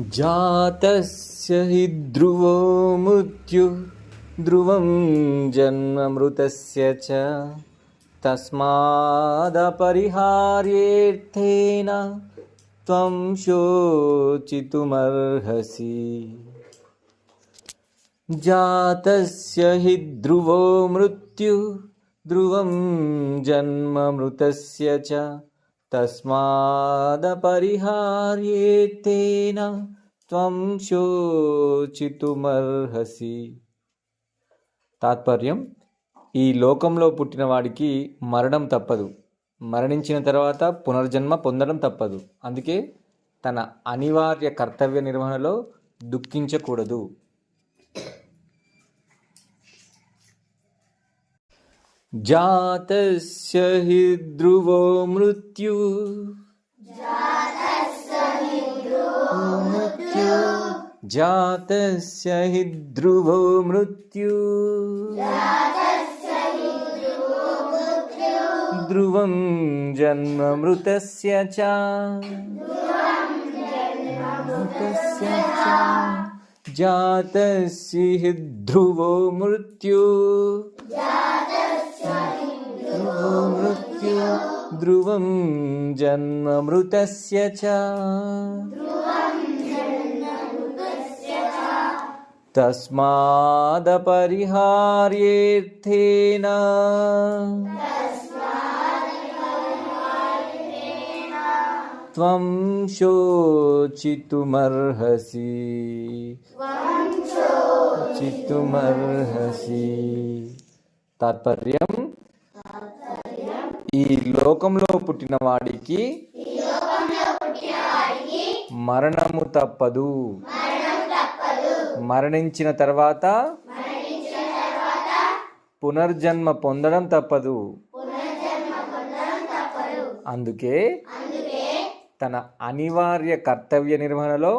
जातस्य हि ध्रुवो मृत्युः ध्रुवं जन्ममृतस्य च। तस्मादपरिहार्येऽर्थेन त्वं शोचितुमर्हसि। जातस्य हि ध्रुवो मृत्युः ध्रुवं जन्ममृतस्य च తస్మాదపరిహార్యేత్తేన త్వం శోచితుమర్హసి తాత్పర్యం ఈ లోకంలో పుట్టిన వాడికి మరణం తప్పదు. మరణించిన తర్వాత పునర్జన్మ పొందడం తప్పదు. అందుకే తన అనివార్య కర్తవ్య నిర్వహణలో దుఃఖించకూడదు. जातस्य हि ध्रुवो मृत्युः जातस्य हि ध्रुवो मृत्यु ध्रुवं जन्ममृतस्य च मृतस्य च जातस्य हि ध्रुवो मृत्यु ध्रुवो मृत्यो ध्रुवं जन्म मृतस्य च। तस्मादपरिहार्येर्थेन त्वं शोचितुमर्हसि। शोचितुमर्हसि। तात्पर्यम् ఈ లోకంలో పుట్టిన వాడికి మరణము తప్పదు. మరణించిన తర్వాత పునర్జన్మ పొందడం తప్పదు. అందుకే తన అనివార్య కర్తవ్య నిర్వహణలో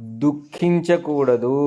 దుఃఖించకూడదు.